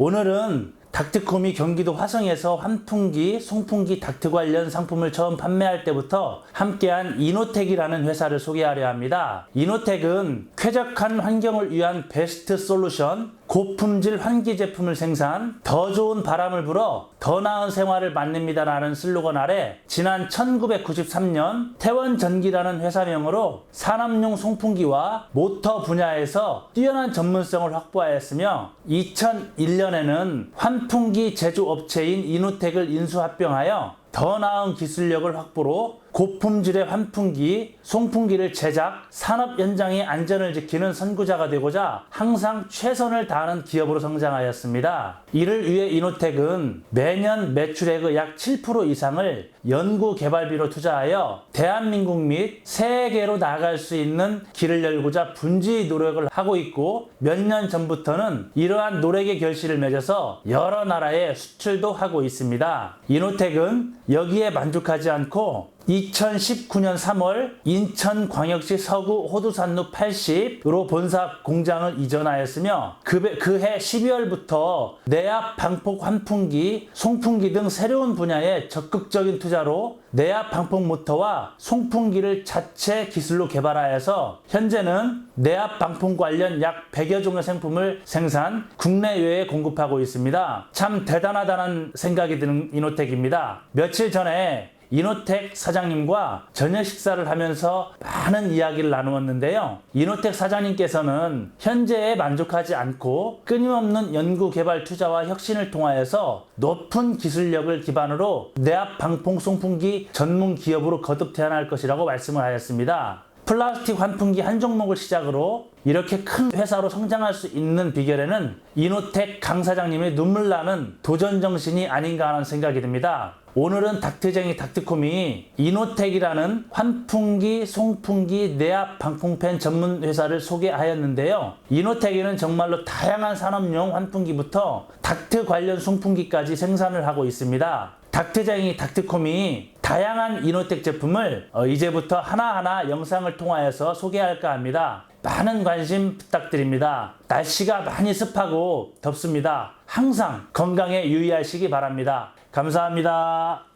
오늘은 닥트콤이 경기도 화성에서 환풍기, 송풍기 닥트 관련 상품을 처음 판매할 때부터 함께한 이노텍이라는 회사를 소개하려 합니다. 이노텍은 쾌적한 환경을 위한 베스트 솔루션, 고품질 환기 제품을 생산, 더 좋은 바람을 불어 더 나은 생활을 만듭니다라는 슬로건 아래 지난 1993년 태원전기라는 회사명으로 산업용 송풍기와 모터 분야에서 뛰어난 전문성을 확보하였으며 2001년에는 환 풍기 제조업체인 이노텍을 인수합병하여 더 나은 기술력을 확보로 고품질의 환풍기, 송풍기를 제작, 산업 현장의 안전을 지키는 선구자가 되고자 항상 최선을 다하는 기업으로 성장하였습니다. 이를 위해 이노텍은 매년 매출액의 약 7% 이상을 연구 개발비로 투자하여 대한민국 및 세계로 나아갈 수 있는 길을 열고자 분주히 노력을 하고 있고 몇 년 전부터는 이러한 노력의 결실을 맺어서 여러 나라에 수출도 하고 있습니다. 이노텍은 여기에 만족하지 않고 2019년 3월 인천광역시 서구 호두산로 80으로 본사 공장을 이전하였으며 그해 12월부터 내압 방폭 환풍기, 송풍기 등 새로운 분야에 적극적인 투자로 내압 방폭 모터와 송풍기를 자체 기술로 개발하여서 현재는 내압 방풍 관련 약 100여 종의 상품을 생산 국내외에 공급하고 있습니다. 참 대단하다는 생각이 드는 이노텍입니다. 며칠 전에 이노텍 사장님과 저녁 식사를 하면서 많은 이야기를 나누었는데요. 이노텍 사장님께서는 현재에 만족하지 않고 끊임없는 연구 개발 투자와 혁신을 통하여서 높은 기술력을 기반으로 내압 방풍 송풍기 전문 기업으로 거듭 태어날 것이라고 말씀을 하였습니다. 플라스틱 환풍기 한 종목을 시작으로 이렇게 큰 회사로 성장할 수 있는 비결에는 이노텍 강 사장님의 눈물 나는 도전 정신이 아닌가 하는 생각이 듭니다. 오늘은 닥트쟁이 닥트콤이 이노텍이라는 환풍기, 송풍기, 내압 방풍팬 전문 회사를 소개하였는데요. 이노텍에는 정말로 다양한 산업용 환풍기부터 닥트 관련 송풍기까지 생산을 하고 있습니다. 닥트쟁이 닥트콤이 다양한 이노텍 제품을 어, 이제부터 하나하나 영상을 통하여서 소개할까 합니다. 많은 관심 부탁드립니다. 날씨가 많이 습하고 덥습니다. 항상 건강에 유의하시기 바랍니다. 감사합니다.